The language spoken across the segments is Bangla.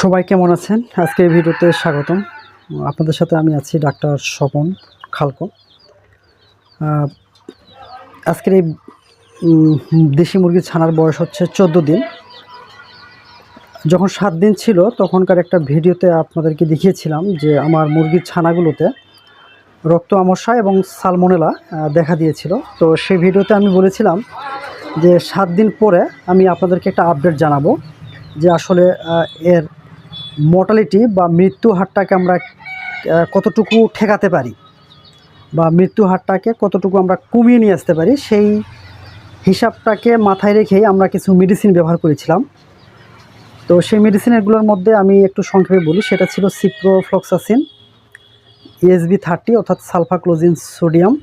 সবাই কেমন আছেন? আজকে এই ভিডিওতে স্বাগতম। আপনাদের সাথে আমি আছি ডাক্তার স্বপন খালকো। আজকের এই দেশি মুরগির ছানার বয়স হচ্ছে চোদ্দ দিন। যখন সাত দিন ছিল, তখনকার একটা ভিডিওতে আপনাদেরকে দেখিয়েছিলাম যে আমার মুরগির ছানাগুলোতে রক্ত আমশা এবং সালমোনেলা দেখা দিয়েছিল। তো সেই ভিডিওতে আমি বলেছিলাম যে সাত দিন পরে আমি আপনাদেরকে একটা আপডেট জানাব যে আসলে এর মর্টালিটি বা মৃত্যু হারটাকে আমরা কতটুকু ঠেকাতে পারি বা মৃত্যু হারটাকে কতটুকু আমরা কমিয়ে নিয়ে আসতে পারি, সেই হিসাবটাকে মাথায় রেখেই আমরা কিছু মেডিসিন ব্যবহার করেছিলাম। তো সেই মেডিসিনগুলোর মধ্যে আমি একটু সংক্ষেপে বলি, সেটা ছিল সিপ্রোফ্লক্সাসিন ইএসবি থার্টি অর্থাৎ সালফাক্লোজিন সোডিয়াম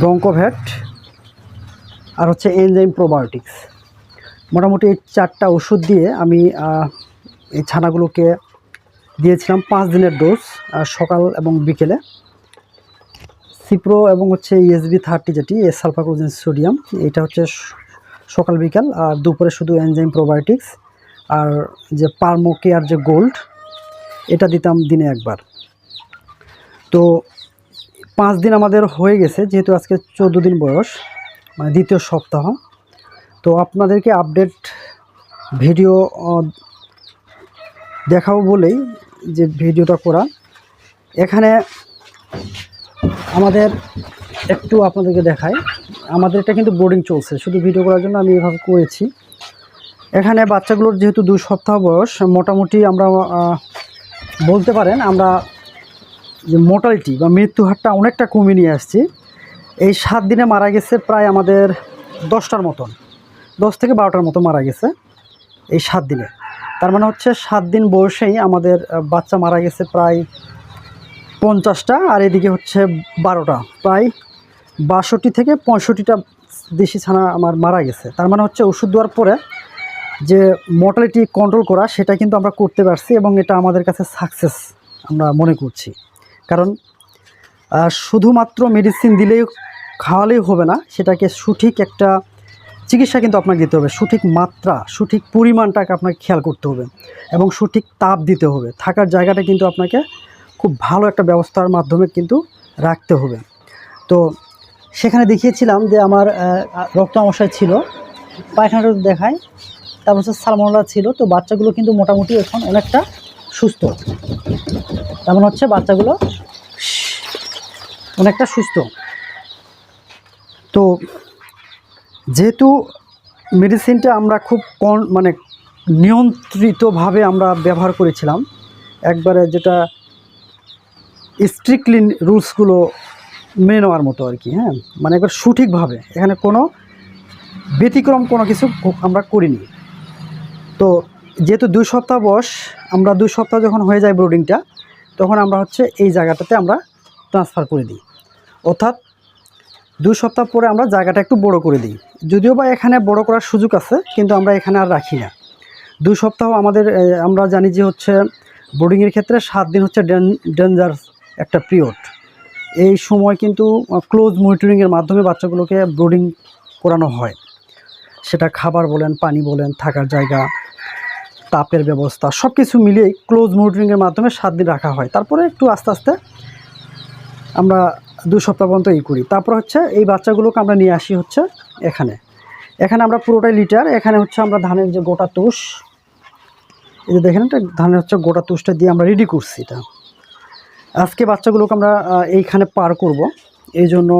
ব্রঙ্কোভ্যাট আর হচ্ছে এনজাইম প্রোবায়োটিক্স মোটামুটি এই চারটা ওষুধ দিয়ে আমি এই ছানাগুলোকে দিয়েছিলাম পাঁচ দিনের ডোজ সকাল এবং বিকেলে। সিপ্রো এবং হচ্ছে ইএসবি থার্টি যেটি সালফাক্লোজিন সোডিয়াম এটা হচ্ছে সকাল, বিকাল, আর দুপুরে শুধু এনজাইম প্রোবায়োটিক্স আর যে পারমোকেয়ার যে গোল্ড এটা দিতাম দিনে একবার। তো পাঁচ দিন আমাদের হয়ে গেছে, যেহেতু আজকে চোদ্দ দিন বয়স মানে দ্বিতীয় সপ্তাহ। তো আপনাদেরকে আপডেট ভিডিও দেখাবো বলেই যে ভিডিওটা করা। এখানে আমাদের একটু আপনাদেরকে দেখায় আমাদের এটা কিন্তু বোর্ডিং চলছে। শুধু ভিডিও করার জন্য আমি এভাবে করেছি। এখানে বাচ্চাগুলোর যেহেতু দু সপ্তাহ বয়স, মোটামুটি আমরা বলতে পারেন আমরা যে মোর্টালিটি বা মৃত্যু হারটা অনেকটা কমিয়ে নিয়ে আসছি। এই সাত দিনে মারা গেছে প্রায় আমাদের দশটার মতন, দশ থেকে বারোটার মতো মারা গেছে এই সাত দিনে। তার মানে হচ্ছে সাত দিন বয়সেই আমাদের বাচ্চা মারা গেছে প্রায় পঞ্চাশটা, আর এদিকে হচ্ছে বারোটা, প্রায় বাষট্টি থেকে পঁয়ষট্টিটা দেশি ছানা আমার মারা গেছে। তার মানে হচ্ছে ওষুধ দেওয়ার পরে যে মর্টালিটি কন্ট্রোল করা, সেটা কিন্তু আমরা করতে পারছি এবং এটা আমাদের কাছে সাকসেস আমরা মনে করছি। কারণ শুধুমাত্র মেডিসিন দিলেই খাওয়ালেই হবে না, সেটাকে সঠিক একটা চিকিৎসা কিন্তু আপনাকে দিতে হবে। সঠিক মাত্রা, সঠিক পরিমাণটাকে আপনাকে খেয়াল করতে হবে এবং সঠিক তাপ দিতে হবে। থাকার জায়গাটা কিন্তু আপনাকে খুব ভালো একটা ব্যবস্থার মাধ্যমে কিন্তু রাখতে হবে। তো সেখানে দেখিয়েছিলাম যে আমার রক্ত আমশায় ছিল। পায়খানাটা দেখায় তারপর হচ্ছে সালমোনালা ছিল। তো বাচ্চাগুলো কিন্তু মোটামুটি এখন অনেকটা সুস্থ। তেমন হচ্ছে বাচ্চাগুলো অনেকটা সুস্থ। তো যেহেতু মেডিসিনটা আমরা খুব কন মানে নিয়ন্ত্রিতভাবে আমরা ব্যবহার করেছিলাম, একবারে যেটা স্ট্রিক্টলি রুলসগুলো মেনে নেওয়ার মতো আর কি হ্যাঁ? মানে একবার সঠিকভাবে, এখানে কোনো ব্যতিক্রম কোনো কিছু আমরা করিনি। তো যেহেতু দুই সপ্তাহ বয়স, আমরা দুই সপ্তাহ যখন হয়ে যায় ব্রোডিংটা তখন আমরা হচ্ছে এই জায়গাটাতে আমরা ট্রান্সফার করে দিই। অর্থাৎ দুই সপ্তাহ পরে আমরা জায়গাটা একটু বড় করে দিই। যদিও বা এখানে বড় করার সুযোগ আছে, কিন্তু আমরা এখানে আর রাখি না। দুই সপ্তাহ আমাদের আমরা জানি যে হচ্ছে বোর্ডিংয়ের ক্ষেত্রে সাত দিন হচ্ছে ডেঞ্জার একটা পিরিয়ড এই সময় কিন্তু ক্লোজ মনিটরিংয়ের মাধ্যমে বাচ্চাগুলোকে ব্রোডিং করানো হয়। সেটা খাবার বলেন, পানি বলেন, থাকার জায়গা, তাপের ব্যবস্থা সব কিছু মিলিয়ে ক্লোজ মনিটরিংয়ের মাধ্যমে সাত দিন রাখা হয়। তারপরে একটু আস্তে আস্তে আমরা দু সপ্তাহ পর্যন্ত এই করি। তারপর হচ্ছে এই বাচ্চাগুলোকে আমরা নিয়ে আসি হচ্ছে এখানে। এখানে আমরা পুরোটাই লিটার, এখানে হচ্ছে আমরা ধানের যে গোটা তুষ, এই যে দেখেন এটা, ধানের হচ্ছে গোটা তুষটা দিয়ে আমরা রেডি করছি এটা। আজকে বাচ্চাগুলোকে আমরা এইখানে পার করব। এই জন্য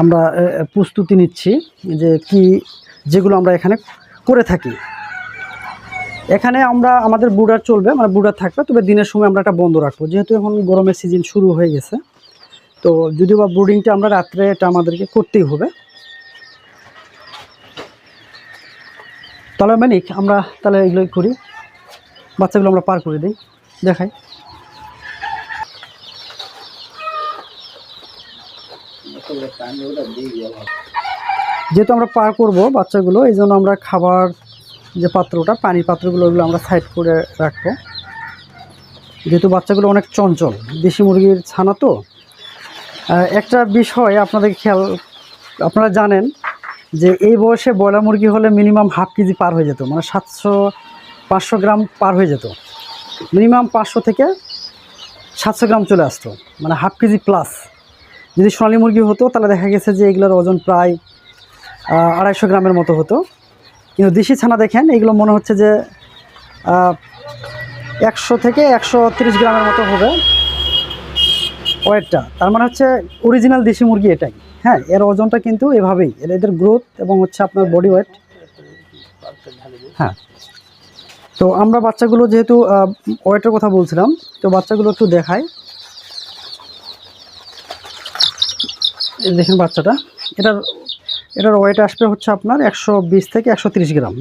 আমরা প্রস্তুতি নিচ্ছি যে কি, যেগুলো আমরা এখানে করে থাকি। এখানে আমরা, আমাদের বুডার চলবে মানে বুডার থাকবে, তবে দিনের সময় আমরা এটা বন্ধ রাখব। যেহেতু এখন গরমের সিজন শুরু হয়ে গেছে, তো যদিও বা ব্রুডিংটা আমরা রাত্রে এটা আমাদেরকে করতেই হবে। তাহলে মানিক আমরা তাহলে এগুলোই করি। বাচ্চাগুলো আমরা পার করে দিই, দেখাই। যেহেতু আমরা পার করব বাচ্চাগুলো, এই জন্য আমরা খাবার যে পাত্রটা, পানির পাত্রগুলো ওগুলো আমরা সাইড করে রাখব। যেহেতু বাচ্চাগুলো অনেক চঞ্চল, দেশি মুরগির ছানা তো। একটা বিষয় আপনাদের খেয়াল, আপনারা জানেন যে এই বয়সে ব্রয়লার মুরগি হলে মিনিমাম হাফ কেজি পার হয়ে যেত মানে সাতশো, পাঁচশো গ্রাম পার হয়ে যেত। মিনিমাম পাঁচশো থেকে সাতশো গ্রাম চলে আসতো মানে হাফ কেজি প্লাস যদি সোনালি মুরগি হতো, তাহলে দেখা গেছে যে এগুলোর ওজন প্রায় আড়াইশো গ্রামের মতো হতো। কিন্তু দেশি ছানা দেখেন, এগুলো মনে হচ্ছে যে একশো থেকে একশো গ্রামের মতো হবে। ওয়েটটা, তার মানে হচ্ছে অরিজিনাল দেশি মুরগি এটাই। হ্যাঁ এর ওজনটা কিন্তু এভাবেই এদের গ্রোথ এবং হচ্ছে আপনার বডি ওয়েট হ্যাঁ তো আমরা বাচ্চাগুলো যেহেতু ওয়েটের কথা বলছিলাম, তো বাচ্চাগুলো একটু দেখাই। দেখেন বাচ্চাটা, এটার এটার ওয়েট আসবে হচ্ছে আপনার একশো বিশ থেকে একশো গ্রাম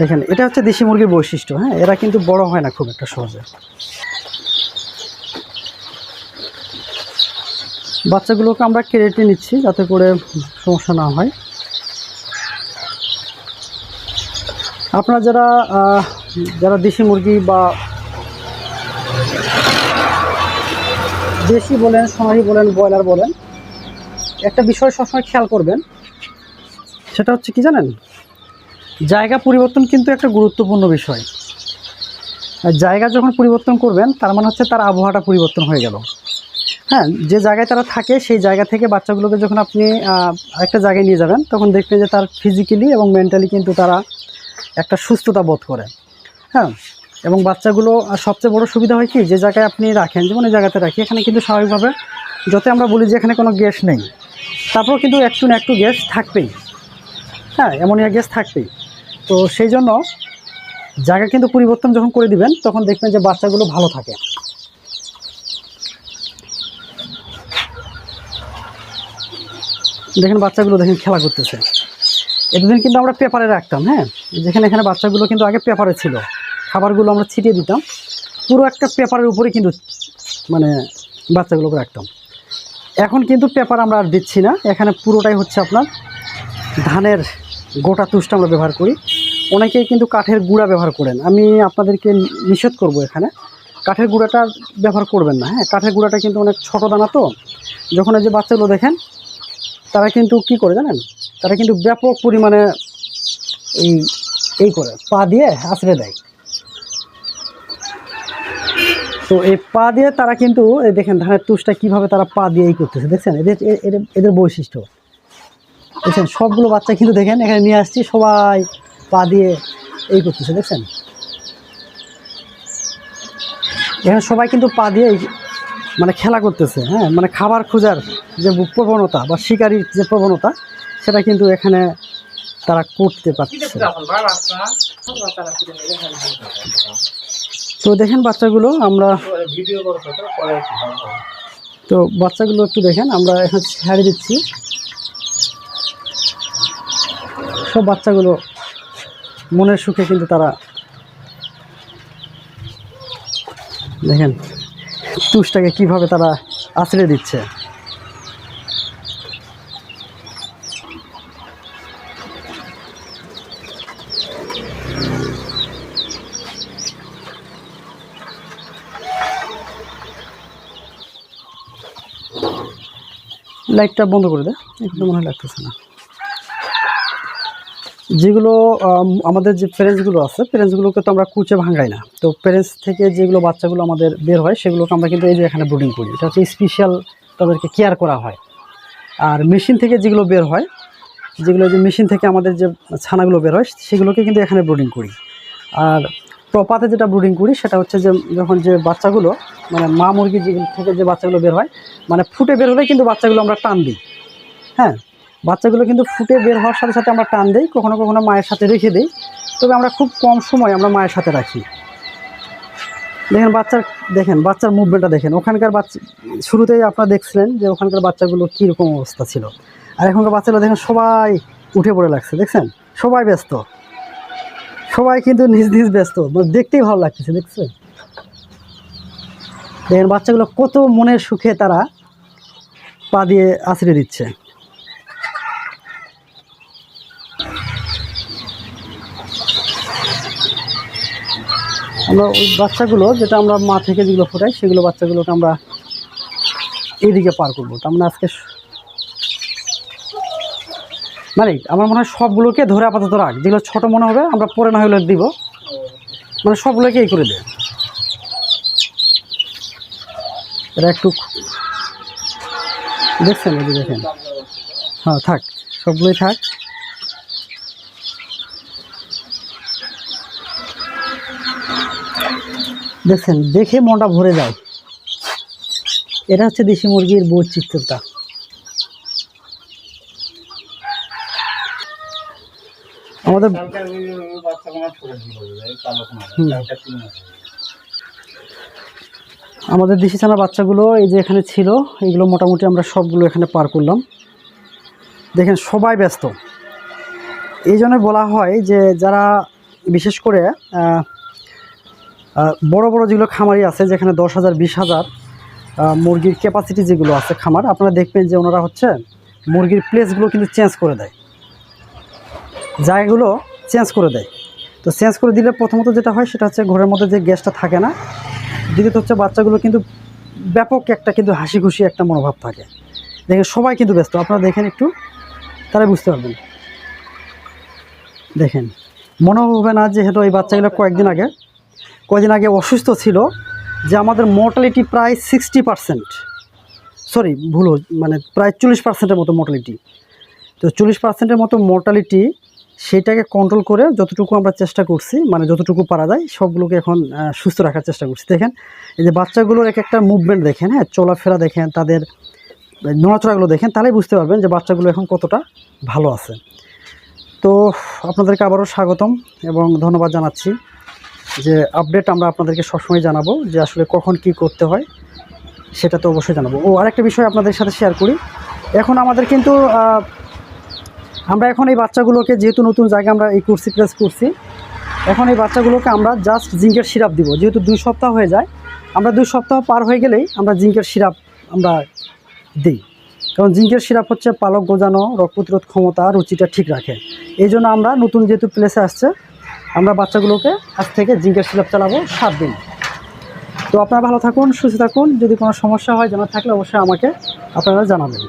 দেখেন, এটা হচ্ছে দেশি মুরগির বৈশিষ্ট্য হ্যাঁ এরা কিন্তু বড় হয় না খুব একটা সহজে। বাচ্চাগুলোকে আমরা কেটে নিচ্ছি যাতে করে সমস্যা না হয়। আপনারা যারা যারা দেশি মুরগি বা দেশি বলেন, সোনালি বলেন, ব্রয়লার বলেন একটা বিষয় সবসময় খেয়াল করবেন। সেটা হচ্ছে কি জানেন? জায়গা পরিবর্তন কিন্তু একটা গুরুত্বপূর্ণ বিষয়। জায়গা যখন পরিবর্তন করবেন, তার মানে হচ্ছে তার আবহাওয়াটা পরিবর্তন হয়ে গেল। হ্যাঁ যে জায়গায় তারা থাকে, সেই জায়গা থেকে বাচ্চাগুলোকে যখন আপনি একটা জায়গায় নিয়ে যাবেন, তখন দেখবেন যে তার ফিজিক্যালি এবং মেন্টালি কিন্তু তারা একটা সুস্থতা বোধ করে। হ্যাঁ এবং বাচ্চাগুলো সবচেয়ে বড় সুবিধা হয় কি? যে জায়গায় আপনি রাখেন, যেমন এই জায়গাতে রাখি, এখানে কিন্তু স্বাভাবিকভাবে যত আমরা বলি যে এখানে কোনো গ্যাস নেই তারপর কিন্তু একটু না একটু গ্যাস থাকবেই। হ্যাঁ অ্যামোনিয়া গ্যাস থাকবেই। তো সেই জন্য জায়গা কিন্তু পরিবর্তন যখন করে দিবেন, তখন দেখবেন যে বাচ্চাগুলো ভালো থাকে। দেখেন বাচ্চাগুলো দেখেন খেলা করতেছে। এতদিন কিন্তু আমরা পেপারে রাখতাম হ্যাঁ? যেখানে এখানে বাচ্চাগুলো কিন্তু আগে পেপারে ছিল। খাবারগুলো আমরা ছিটিয়ে দিতাম। পুরো একটা পেপারের উপরে কিন্তু মানে বাচ্চাগুলোকে রাখতাম। এখন কিন্তু পেপার আমরা আর দিচ্ছি না। এখানে পুরোটাই হচ্ছে আপনার ধানের গোটা তুষটা আমরা ব্যবহার করি। অনেকেই কিন্তু কাঠের গুঁড়া ব্যবহার করেন। আমি আপনাদেরকে নিষেধ করব এখানে। কাঠের গুঁড়াটা ব্যবহার করবেন না হ্যাঁ? কাঠের গুঁড়াটা কিন্তু অনেক ছোটো দানা তো। যখন এই যে বাচ্চাগুলো দেখেন, তারা কিন্তু কি করে জানেন? তারা কিন্তু ব্যাপক পরিমাণে এই এই করে, পা দিয়ে আছড়ে দেয়। তো এই পা দিয়ে তারা কিন্তু দেখেন ধানের তুষটা কীভাবে তারা পা দিয়ে এই করতেছে, দেখছেন? এদের এদের বৈশিষ্ট্য। দেখছেন? সবগুলো বাচ্চা কিন্তু দেখেন, এখানে নিয়ে আসছি, সবাই পা দিয়ে এই করতেছে, দেখছেন? এখানে সবাই কিন্তু পা দিয়ে মানে খেলা করতেছে হ্যাঁ? মানে খাবার খোঁজার যে প্রবণতা বা শিকারির যে প্রবণতা, সেটা কিন্তু এখানে তারা করতে পারছে। তো দেখেন বাচ্চাগুলো, আমরা তো বাচ্চাগুলো একটু দেখেন, আমরা এখন ছেড়ে দিচ্ছি। সব বাচ্চাগুলো মনের সুখে কিন্তু তারা দেখেন তুষটাকে কীভাবে তারা আশ্রয় দিচ্ছে। লাইটটা বন্ধ করে দে একটু মনে হয় লাগতেছে না। যেগুলো আমাদের যে প্যারেন্টসগুলো আছে, প্যারেন্টসগুলোকে তো আমরা কুচে ভাঙাই না। তো প্যারেন্টস থেকে যেগুলো বাচ্চাগুলো আমাদের বের হয়, সেগুলোকে আমরা কিন্তু এই যে এখানে ব্রুডিং করি। এটা হচ্ছে স্পেশাল তাদেরকে কেয়ার করা হয়। আর মেশিন থেকে যেগুলো বের হয়, যেগুলো যে মেশিন থেকে আমাদের যে ছানাগুলো বের হয়, সেগুলোকে কিন্তু এখানে ব্রুডিং করি। আর প্রপাতে যেটা ব্রুডিং করি, সেটা হচ্ছে যে যখন যে বাচ্চাগুলো মানে মা মুরগি থেকে যে বাচ্চাগুলো বের হয় মানে ফুটে বের হলে কিন্তু বাচ্চাগুলো আমরা টান দিই। হ্যাঁ? বাচ্চাগুলো কিন্তু ফুটে বের হওয়ার সাথে সাথে আমরা টান দিই, কখনো কখনো মায়ের সাথে রেখে দিই। তবে আমরা খুব কম সময় আমরা মায়ের সাথে রাখি। দেখেন বাচ্চার দেখেন, বাচ্চার মুভমেন্টটা দেখেন। ওখানকার বাচ্চা, শুরুতেই আপনারা দেখছিলেন যে ওখানকার বাচ্চাগুলো কীরকম অবস্থা ছিল। আর এখনকার বাচ্চাগুলো দেখেন সবাই উঠে পড়ে লাগছে, দেখছেন? সবাই ব্যস্ত। সবাই কিন্তু নিজ নিজ ব্যস্ত মানে দেখতেই ভালো লাগতেছে, দেখছেন? দেখেন, বাচ্চাগুলো কত মনের সুখে তারা পা দিয়ে আছড়ে দিচ্ছে। আমরা ওই বাচ্চাগুলো যেটা আমরা মা থেকে যেগুলো ফোটাই, সেগুলো বাচ্চাগুলোকে আমরা এইদিকে পার করব। তার মানে আজকে মানে আমার মনে হয় সবগুলোকে ধরে আপাতত রাখ। যেগুলো ছোটো মনে হবে, আমরা পরে না হলে দিব। মানে সবগুলোকে এই করে এরা একটু দেখছেন দেখেন। হ্যাঁ থাক, সবগুলোই থাক। দেখছেন, দেখে মনটা ভরে যায়। এটা হচ্ছে দেশি মুরগির বৈচিত্র্যটা। আমাদের আমাদের দেশি ছানা বাচ্চাগুলো এই যে এখানে ছিল এগুলো মোটামুটি আমরা সবগুলো এখানে পার করলাম। দেখেন সবাই ব্যস্ত। এই জন্য বলা হয় যে যারা বিশেষ করে বড় বড় যেগুলো খামারি আছে যেখানে দশ হাজার বিশ হাজার মুরগির ক্যাপাসিটি যেগুলো আছে খামার আপনারা দেখবেন যে ওনারা হচ্ছে মুরগির প্লেসগুলো কিন্তু চেঞ্জ করে দেয়। জায়গাগুলো চেঞ্জ করে দেয়। তো চেঞ্জ করে দিলে প্রথমত যেটা হয়, সেটা হচ্ছে ঘরের মধ্যে যে গ্যাসটা থাকে না, দ্বিতীয়ত হচ্ছে বাচ্চাগুলো কিন্তু ব্যাপক একটা কিন্তু হাসি খুশি একটা মনোভাব থাকে। দেখেন, সবাই কিন্তু ব্যস্ত। আপনারা দেখেন একটু তারা বুঝতে পারবেন। দেখেন, মনে হবে না যে হেঁটো এই বাচ্চাগুলো কয়েকদিন আগে কয়েকদিন আগে অসুস্থ ছিল, যে আমাদের মোর্টালিটি প্রায় সিক্সটি পার্সেন্ট সরি ভুল মানে প্রায় চল্লিশ পার্সেন্টের মতো মোর্টালিটি তো চল্লিশ পার্সেন্টের মতো মোর্টালিটি সেটাকে কন্ট্রোল করে যতটুকু আমরা চেষ্টা করছি মানে যতটুকু পারা যায়, সবগুলোকে এখন সুস্থ রাখার চেষ্টা করছি। দেখেন, এই যে বাচ্চাগুলোর এক একটা মুভমেন্ট দেখেন হ্যাঁ চলাফেরা দেখেন, তাদের নড়াচড়াগুলো দেখেন, তাহলেই বুঝতে পারবেন যে বাচ্চাগুলো এখন কতটা ভালো আছে। তো আপনাদেরকে আবারও স্বাগতম এবং ধন্যবাদ জানাচ্ছি যে আপডেট আমরা আপনাদেরকে সবসময় জানাব যে আসলে কখন কি করতে হয়, সেটা তো অবশ্যই জানাব। ও আরেকটা বিষয় আপনাদের সাথে শেয়ার করি। এখন আমাদের কিন্তু আমরা এখন এই বাচ্চাগুলোকে যেহেতু নতুন জায়গায় আমরা এই করছি প্রেস করছি, এখন এই বাচ্চাগুলোকে আমরা জাস্ট জিঙ্কের সিরাপ দিব। যেহেতু দুই সপ্তাহ হয়ে যায়, আমরা দুই সপ্তাহ পার হয়ে গেলেই আমরা জিঙ্কের সিরাপ আমরা দিই। কারণ জিঙ্কের সিরাপ হচ্ছে পালক গোজানো, রোগ প্রতিরোধ ক্ষমতা, রুচিটা ঠিক রাখে। এই জন্য আমরা নতুন যেহেতু প্লেসে আসছে, আমরা বাচ্চাগুলোকে আজ থেকে জিঙ্কের সিরাপ চালাবো সাত দিন। তো আপনারা ভালো থাকুন, সুস্থ থাকুন। যদি কোনো সমস্যা হয় জানার থাকলে অবশ্যই আমাকে আপনারা জানাবেন।